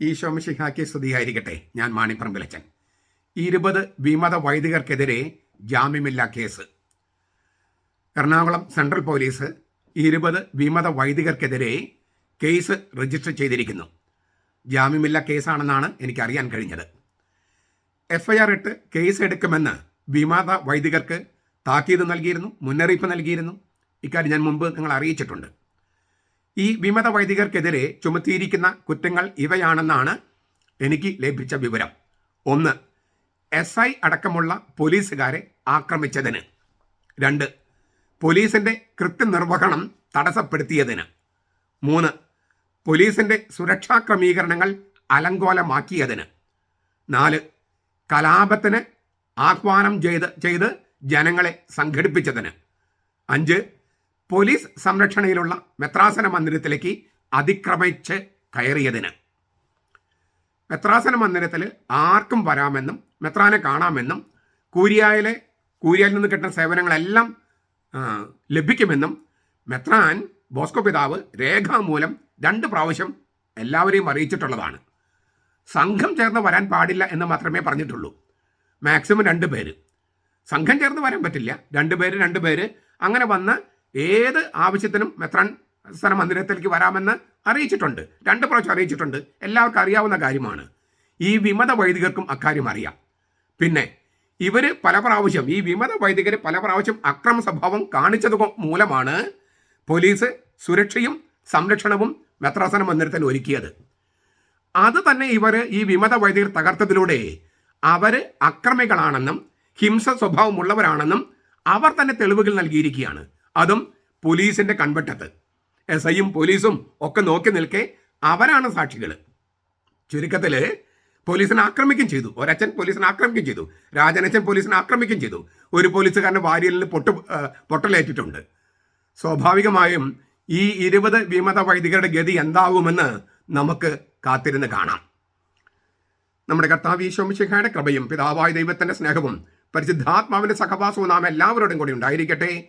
ഈശോമിഷിഹാക്കി സ്തുതിയായിരിക്കട്ടെ. ഞാൻ മാണിപ്പറമ്പിലച്ചൻ. ഇരുപത് വിമത വൈദികർക്കെതിരെ ജാമ്യമില്ലാ കേസ്. എറണാകുളം സെൻട്രൽ പോലീസ് ഇരുപത് വിമത വൈദികർക്കെതിരെ കേസ് രജിസ്റ്റർ ചെയ്തിരിക്കുന്നു. ജാമ്യമില്ലാ കേസാണെന്നാണ് എനിക്കറിയാൻ കഴിഞ്ഞത്. എഫ്ഐആർ ഇട്ട് കേസ് എടുക്കുമെന്ന് വിമത വൈദികർക്ക് താക്കീത് നൽകിയിരുന്നു മുന്നറിയിപ്പ് നൽകിയിരുന്നു. ഇക്കാര്യം ഞാൻ മുമ്പ് നിങ്ങൾ അറിയിച്ചിട്ടുണ്ട്. ഈ വിമത വൈദികർക്കെതിരെ ചുമത്തിയിരിക്കുന്ന കുറ്റങ്ങൾ ഇവയാണെന്നാണ് എനിക്ക് ലഭിച്ച വിവരം. ഒന്ന് എസ് ഐ അടക്കമുള്ള പോലീസുകാരെ ആക്രമിച്ചതിന്. രണ്ട് പോലീസിന്റെ കൃത്യനിർവഹണം തടസ്സപ്പെടുത്തിയതിന്. മൂന്ന് പോലീസിന്റെ സുരക്ഷാ ക്രമീകരണങ്ങൾ അലങ്കോലമാക്കിയതിന്. നാല് കലാപത്തിന് ആഹ്വാനം ചെയ്ത് ചെയ്ത് ജനങ്ങളെ സംഘടിപ്പിച്ചതിന്. അഞ്ച് പോലീസ് സംരക്ഷണയിലുള്ള മെത്രാസന മന്ദിരത്തിലേക്ക് അതിക്രമിച്ച് കയറിയതിന്. മെത്രാസന മന്ദിരത്തിൽ ആർക്കും വരാമെന്നും മെത്രാനെ കാണാമെന്നും കൂരിയായിലെ കൂരിയായിൽ നിന്ന് കിട്ടുന്ന സേവനങ്ങളെല്ലാം ലഭിക്കുമെന്നും മെത്രാൻ ബോസ്കോ പിതാവ് രേഖാമൂലം രണ്ട് പ്രാവശ്യം എല്ലാവരെയും അറിയിച്ചിട്ടുള്ളതാണ്. സംഘം ചേർന്ന് വരാൻ പാടില്ല എന്ന് മാത്രമേ പറഞ്ഞിട്ടുള്ളൂ. മാക്സിമം രണ്ട് പേര്. സംഘം ചേർന്ന് വരാൻ പറ്റില്ല. രണ്ട് പേര് രണ്ട് പേര്. അങ്ങനെ വന്ന് ഏത് ആവശ്യത്തിനും മെത്രാൻ സ്ഥല മന്ദിരത്തിലേക്ക് വരാമെന്ന് അറിയിച്ചിട്ടുണ്ട്. രണ്ട് പ്രാവശ്യം അറിയിച്ചിട്ടുണ്ട്. എല്ലാവർക്കും അറിയാവുന്ന കാര്യമാണ്. ഈ വിമത വൈദികർക്കും അക്കാര്യം അറിയാം. പിന്നെ ഇവർ പല പ്രാവശ്യം ഈ വിമത വൈദികർ പല പ്രാവശ്യം അക്രമ സ്വഭാവം കാണിച്ചത് മൂലമാണ് പോലീസ് സുരക്ഷയും സംരക്ഷണവും മെത്രാസന മന്ദിരത്തിൽ ഒരുക്കിയത്. അത് തന്നെ ഇവർ ഈ വിമത വൈദികർ തകർത്തതിലൂടെ അവർ അക്രമികളാണെന്നും ഹിംസ സ്വഭാവമുള്ളവരാണെന്നും അവർ തന്നെ തെളിവുകൾ നൽകിയിരിക്കുകയാണ്. അതും പോലീസിന്റെ കൺവെട്ടത്ത്. എസ് ഐയും പോലീസും ഒക്കെ നോക്കി നിൽക്കെ അവരാണ് സാക്ഷികൾ ചുരുക്കത്തിൽ പോലീസിനെ ആക്രമിക്കുകയും ചെയ്തു. ഒരച്ഛൻ പോലീസിനെ ആക്രമിക്കുകയും ചെയ്തു. രാജനച്ഛൻ പോലീസിനെ ആക്രമിക്കുകയും ചെയ്തു. ഒരു പോലീസുകാരന്റെ വാരിയലിന് പൊട്ട് പൊട്ടലേറ്റിട്ടുണ്ട്. സ്വാഭാവികമായും ഈ ഇരുപത് വിമത വൈദികരുടെ ഗതി എന്താകുമെന്ന് നമുക്ക് കാത്തിരുന്ന് കാണാം. നമ്മുടെ കർത്താവ് ഈശോമിശിഖയുടെ കൃപയും പിതാവായ ദൈവത്തിന്റെ സ്നേഹവും പരിശുദ്ധാത്മാവിന്റെ സഹവാസവും നാം എല്ലാവരോടും കൂടി ഉണ്ടായിരിക്കട്ടെ.